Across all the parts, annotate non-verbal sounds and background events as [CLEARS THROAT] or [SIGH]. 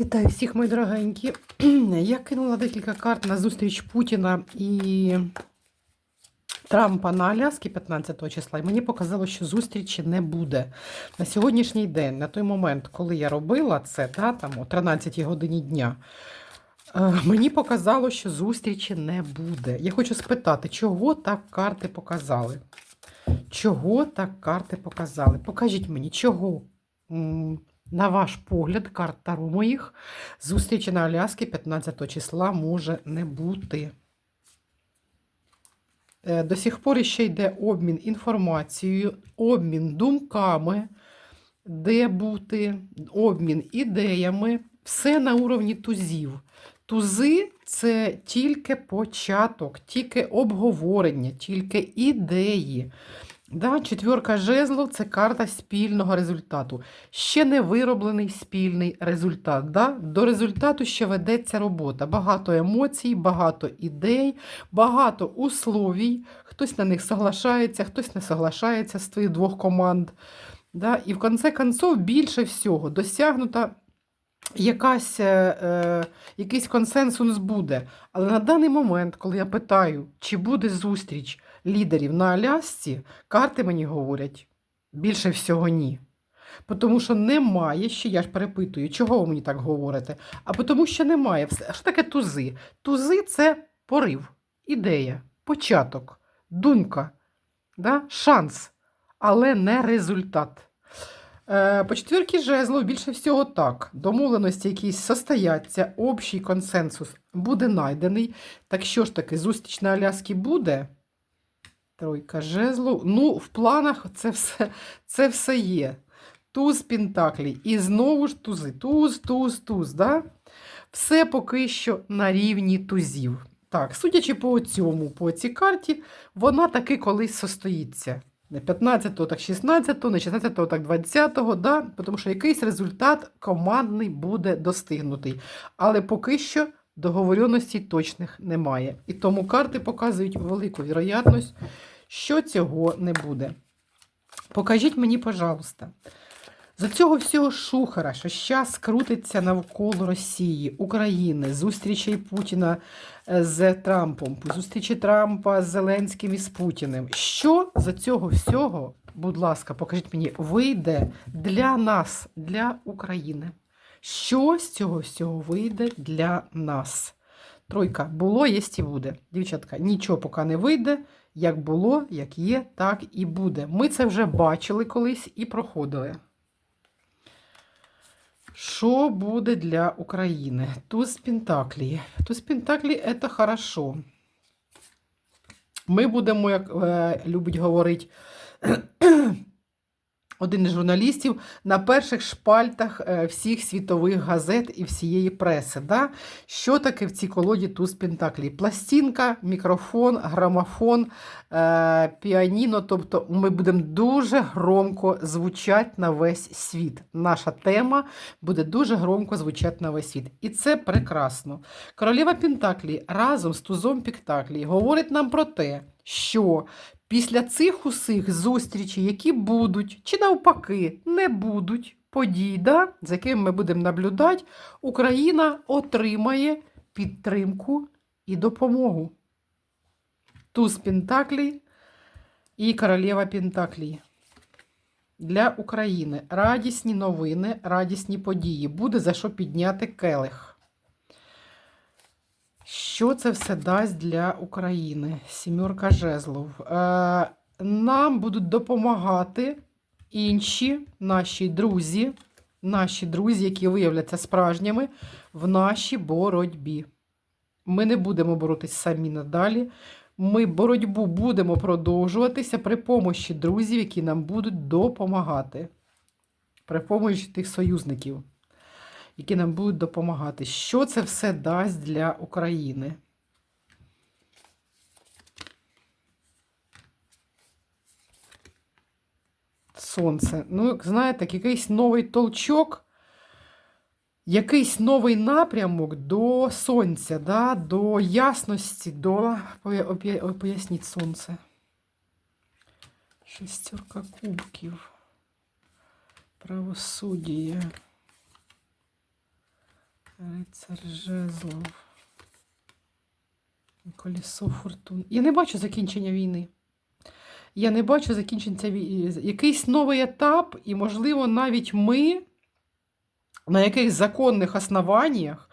Вітаю всіх, мої дорогенькі. [CLEARS THROAT] Я кинула декілька карт на зустріч Путіна і Трампа на Аляскі 15 числа, і мені показало, що зустрічі не буде. На сьогоднішній день, на той момент, коли я робила це, та, там, о 13 годині дня, е, мені показало, що зустрічі не буде. Я хочу спитати, чого так карти показали? Чого так карти показали? Покажіть мені, чого? На ваш погляд, карт Таро моїх, зустрічі на Аляскі 15 числа може не бути. Е, До сих пор ще йде обмін інформацією, обмін думками, де бути, обмін ідеями, все на уровні тузів. Тузи це тільки початок, тільки обговорення, тільки ідеї. Да, четвірка жезлов це карта спільного результату. Ще не вироблений спільний результат. Да? До результату ще ведеться робота. Багато емоцій, багато ідей, багато условій. Хтось на них соглашається, хтось не соглашається з твоїх двох команд. Да? І в конце концов більше всього досягнута якась, е, е, якийсь консенсус буде. Але на даний момент, коли я питаю, чи буде зустріч лідерів на Алясці, карти мені говорять більше всього ні. Тому що немає ще, я ж перепитую, чого ви мені так говорите? А тому що немає. Що таке тузи? Тузи це порив, ідея, початок, думка, да? шанс, але не результат. Е, По четвірки жезлов більше всього так. Домовленості якісь состояться, общий консенсус буде найдений. Так що ж таки, зустріч на Аляскі буде? Тройка жезлов. Ну, в планах це все, це все є. Туз Пентаклей. І знову ж тузи. Туз, туз, туз. Да? Все поки що на рівні тузів. Так, судячи по цьому, по цій карті, вона таки колись состоїться. Не 15-го, так 16-го, не 16-го, так 20-го, да? тому що якийсь результат командний буде достигнутий. Але поки що договоренностей точних немає. І тому карти показують велику вірогідність, що цього не буде. Покажіть мені, пожалуйста, з цього всього шухера, що зараз крутиться навколо Росії, України, зустрічей Путіна е, з Трампом, зустрічі Трампа з Зеленським і з Путіним. Що за цього всього, будь ласка, покажіть мені, вийде для нас, для України? Що з цього всього вийде для нас? Тройка було, є і буде. Дівчатка, нічого поки не вийде. Як було, як є, так і буде. Ми це вже бачили колись і проходили. Що буде для України? Туз Пентаклі. Туз Пентаклі це хорошо. Ми будемо, як е, любить говорити один із журналістів, на перших шпальтах е, всіх світових газет і всієї преси. Да? Що таке в цій колоді туз Пентаклі? Пластинка, мікрофон, грамофон, е, піаніно. Тобто ми будемо дуже громко звучати на весь світ. Наша тема буде дуже громко звучати на весь світ. І це прекрасно. Королева Пентаклі разом з тузом Пентаклі говорить нам про те, що після цих усіх зустрічей, які будуть, чи навпаки, не будуть подій, да, за якими ми будемо наблюдати, Україна отримає підтримку і допомогу. Туз Пентаклі і королева Пентаклі. Для України радісні новини, радісні події. Буде за що підняти келих. Що це все дасть для України? Сімерка жезлов. Е, нам будуть допомагати інші наші друзі, наші друзі, які виявляться справжніми в нашій боротьбі. Ми не будемо боротись самі надалі. Ми боротьбу будемо продовжуватися при помощі друзів, які нам будуть допомагати. При помощі тих союзників які нам будуть допомагати. Що це все дасть для України? Сонце. Ну, знаєте, якийсь новий толчок, якийсь новий напрямок до сонця, да? до ясності, до. Поясніть сонце. Шестерка кубків. Правосуддя. Рицар жезлов. Колесо фортун. Я не бачу закінчення війни. Я не бачу закінчення війни. Якийсь новий етап, і, можливо, навіть ми на якихось законних основаннях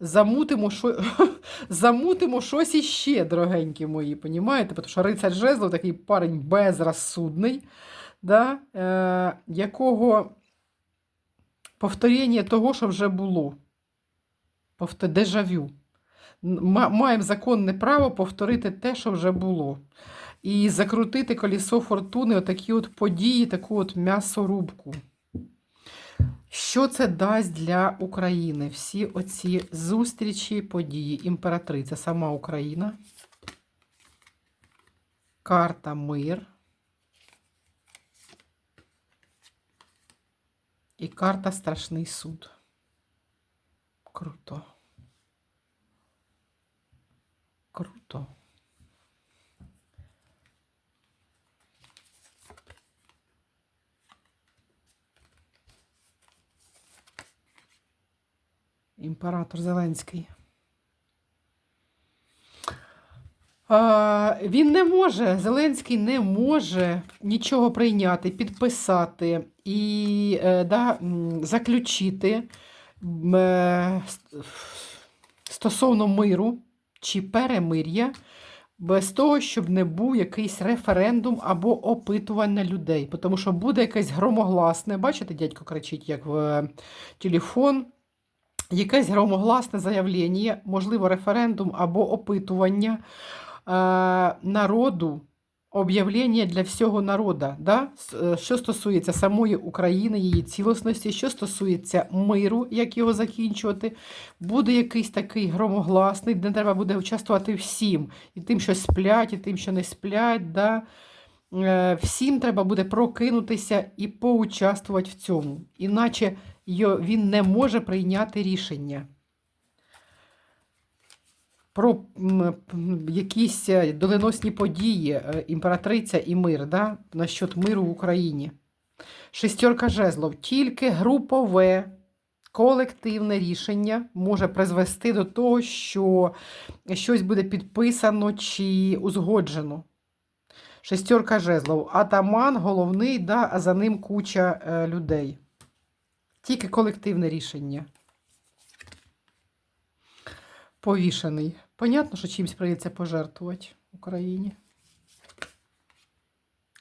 замутимо, що... [LAUGHS] замутимо щось іще, дорогенькі мої, понімаєте? Тому що рицар жезлов такий парень безрозсудний, да? е... якого повторення того, що вже було. Повтор... Дежавю. Маємо законне право повторити те, що вже було. І закрутити колесо фортуни, отакі от події, таку от м'ясорубку. Що це дасть для України? Всі оці зустрічі, події. Імператриця, сама Україна. Карта мир. І карта Страшний суд. Круто. Круто. Імператор Зеленський. А, він не може, Зеленський не може нічого прийняти, підписати і е, да, заключити стосовно миру чи перемир'я без того, щоб не був якийсь референдум або опитування людей. Тому що буде якесь громогласне, бачите, дядько кричить, як в е, телефон. Якесь громогласне заявлення, можливо, референдум або опитування е, народу, об'явлення для всього народу, да? Е, що стосується самої України, її цілісності, що стосується миру, як його закінчувати, буде якийсь такий громогласний, де треба буде участвувати всім, і тим, що сплять, і тим, що не сплять. Да? Е, Всім треба буде прокинутися і поучаствувати в цьому. Іначе він не може прийняти рішення про якісь е, доленосні події, е, імператриця і мир, да? насчет миру в Україні. Шестерка жезлов. Тільки групове, колективне рішення може призвести до того, що щось буде підписано чи узгоджено. Шестерка жезлов. Атаман головний, да, а за ним куча е, людей. Тільки колективне рішення. Повішений. Понятно, що чимось прийдеться пожертвувати Україні.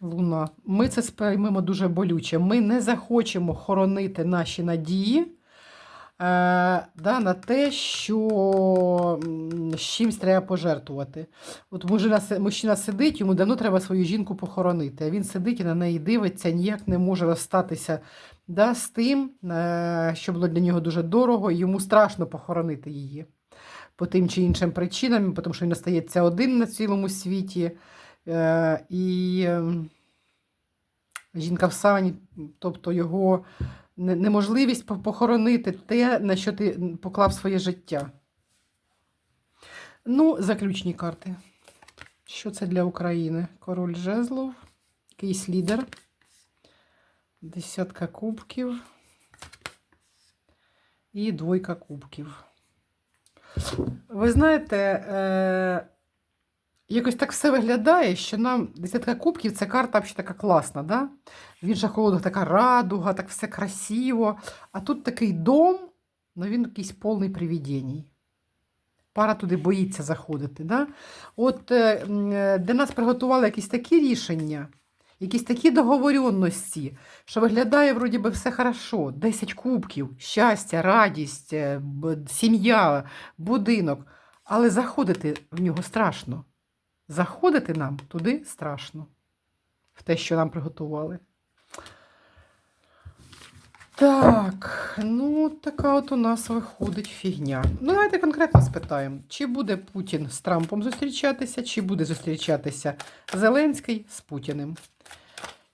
Луна. Ми це сприймемо дуже болюче. Ми не захочемо хоронити наші надії е, да, на те, що з чимось треба пожертвувати. От мужчина, мужчина сидить, йому давно треба свою жінку похоронити, а він сидить і на неї дивиться, ніяк не може розстатися да, з тим, е, що було для нього дуже дорого, і йому страшно похоронити її по тим чи іншим причинам, тому що він остається один на цілому світі. Е, і е, жінка в сані, тобто його неможливість похоронити те, на що ти поклав своє життя. Ну, заключні карти. Що це для України? Король жезлов, якийсь лідер, десятка кубків і двойка кубків. Ви знаєте, е, якось так все виглядає, що нам десятка кубків це карта взагалі така класна, да? В інших колодах така радуга, так все красиво. А тут такий дом, ну він якийсь повний привідінь. Пара туди боїться заходити. Да? От е, е, де нас приготували якісь такі рішення, якісь такі договоренності, що виглядає, вроді би, все хорошо. 10 кубків, щастя, радість, е, сім'я, будинок. Але заходити в нього страшно. Заходити нам туди страшно. В те, що нам приготували. Так, ну така от у нас виходить фігня. Ну, давайте конкретно спитаємо, чи буде Путін з Трампом зустрічатися, чи буде зустрічатися Зеленський з Путіним.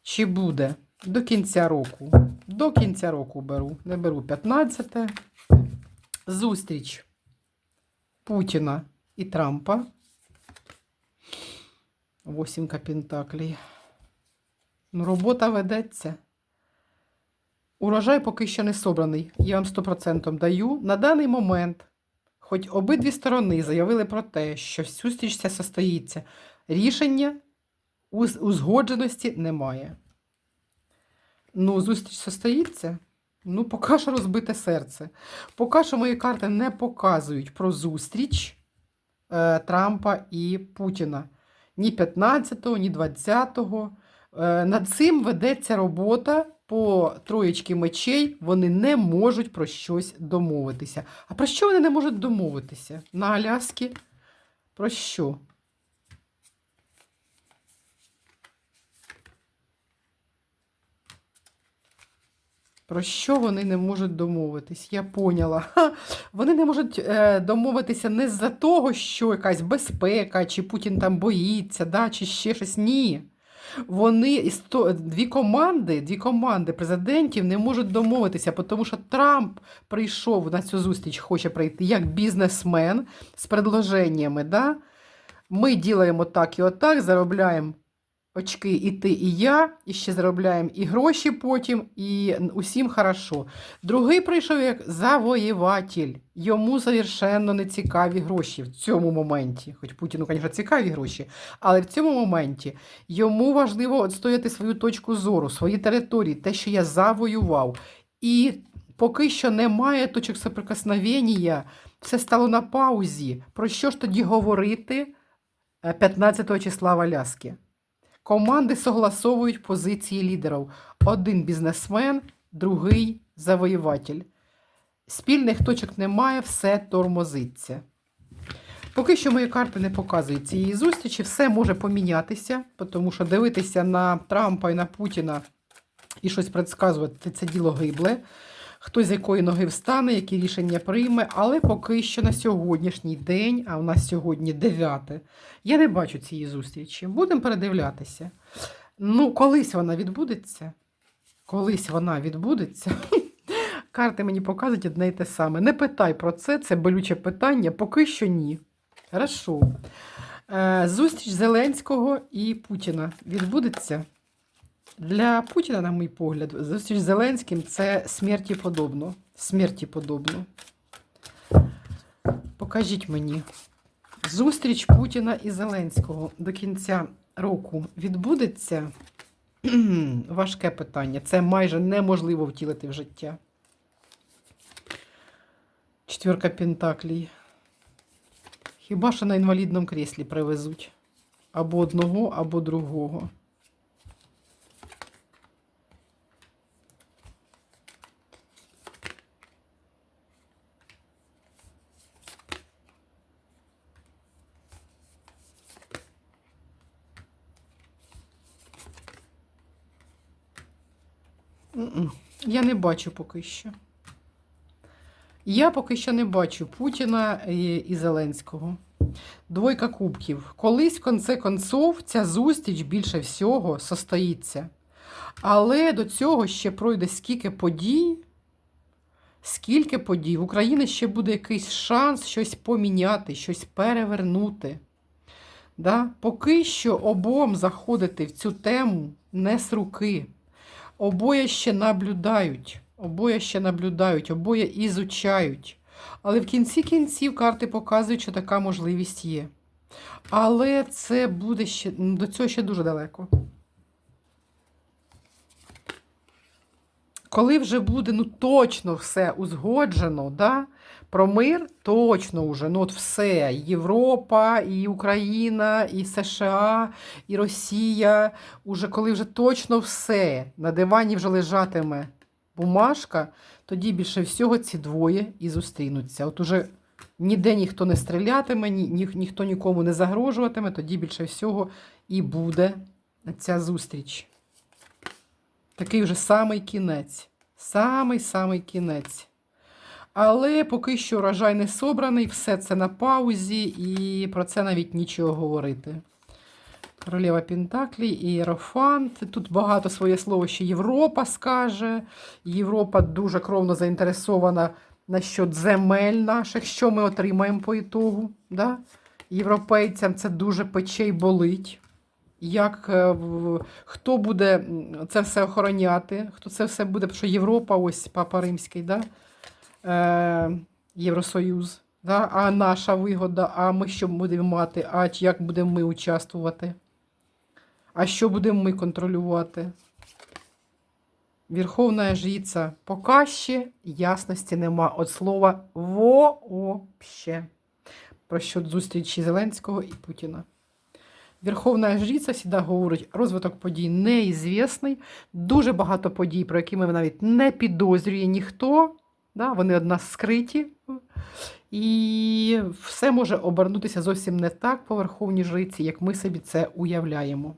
Чи буде до кінця року? До кінця року беру. Не беру 15 те Зустріч Путіна і Трампа. Восімка пентаклей. Ну, робота ведеться. Урожай поки що не собраний. Я вам 100% даю. На даний момент, хоч обидві сторони заявили про те, що зустріч ця состоїться, рішення уз- узгодженості немає. Ну, зустріч состоїться. Ну, поки що розбите серце. Поки що мої карти не показують про зустріч е, Трампа і Путіна. Ні 15-го, ні 20-го. Е, над цим ведеться робота по троєчки мечей. Вони не можуть про щось домовитися. А про що вони не можуть домовитися? На Аляскі? Про що? Про що вони не можуть домовитись? Я поняла. Ха, вони не можуть е, домовитися не з-за того, що якась безпека, чи Путін там боїться, да, чи ще щось. Ні. Вони дві команди, дві команди президентів не можуть домовитися, тому що Трамп прийшов на цю зустріч, хоче прийти як бізнесмен з предложеннями. Да? Ми ділаємо так і отак, заробляємо очки і ти, і я, і ще заробляємо і гроші потім, і усім хорошо. Другий прийшов як завоєватель. Йому совершенно не цікаві гроші в цьому моменті. Хоч Путіну, звісно, цікаві гроші, але в цьому моменті йому важливо відстояти свою точку зору, свої території, те, що я завоював. І поки що немає точок соприкосновення, все стало на паузі. Про що ж тоді говорити е, 15 числа в Аляскі? Команди согласовують позиції лідерів. Один бізнесмен, другий завоюватель. Спільних точок немає, все тормозиться. Поки що мої карти не показують цієї зустрічі, все може помінятися, тому що дивитися на Трампа і на Путіна і щось предсказувати це діло гибле. Хто з якої ноги встане, які рішення прийме, але поки що на сьогоднішній день, а у нас сьогодні 9, я не бачу цієї зустрічі. Будемо передивлятися. Ну, колись вона відбудеться. Колись вона відбудеться. [LAUGHS] Карти мені показують одне й те саме. Не питай про це, це болюче питання, поки що ні. Хорошо. Е, Зустріч Зеленського і Путіна відбудеться. Для Путіна, на мій погляд, зустріч з Зеленським це смерті подобно. Смерті подобно. Покажіть мені. Зустріч Путіна і Зеленського до кінця року відбудеться? [CLEARS THROAT] Важке питання. Це майже неможливо втілити в життя. Четверка Пентаклій. Хіба що на інвалідному кріслі привезуть? Або одного, або другого. Я не бачу поки що. Я поки що не бачу Путіна і, Зеленського. Двойка кубків. Колись, в конце концов, ця зустріч більше всього состоїться. Але до цього ще пройде скільки подій, скільки подій. В Україні ще буде якийсь шанс щось поміняти, щось перевернути. Да? Поки що обом заходити в цю тему не з руки. Обоє ще наблюдають, обоє ще наблюдають, обоє ізучають. Але в кінці кінців карти показують, що така можливість є. Але це буде ще до цього ще дуже далеко. Коли вже буде ну, точно все узгоджено, да? Про мир точно вже, ну от все. Європа, і Україна, і США, і Росія. Уже коли вже точно все, на дивані вже лежатиме бумажка, тоді більше всього ці двоє і зустрінуться. От уже ніде ніхто не стрілятиме, ні, ні, ніхто нікому не загрожуватиме, тоді більше всього і буде ця зустріч. Такий вже самий кінець. Самий-самий кінець. Але поки що урожай не собраний, все це на паузі, і про це навіть нічого говорити. Королева Пентаклі і. Тут багато своє слово ще Європа скаже. Європа дуже кровно заінтересована насчет земель наших, що ми отримаємо по ітогу. Да? Європейцям це дуже пече й болить. як, е, хто буде це все охороняти, хто це все буде, що Європа, ось Папа Римський, да? Е, Євросоюз, да? а наша вигода, а ми що будемо мати, а як будемо ми участвувати, а що будемо ми контролювати. Верховна жриця поки ще ясності нема від слова вообще про що зустрічі Зеленського і Путіна. Верховна жриця завжди говорить, розвиток подій неізвісний, дуже багато подій, про які ми навіть не підозрює ніхто. Да? Вони од нас скриті. І все може обернутися зовсім не так по Верховній жриці, як ми собі це уявляємо.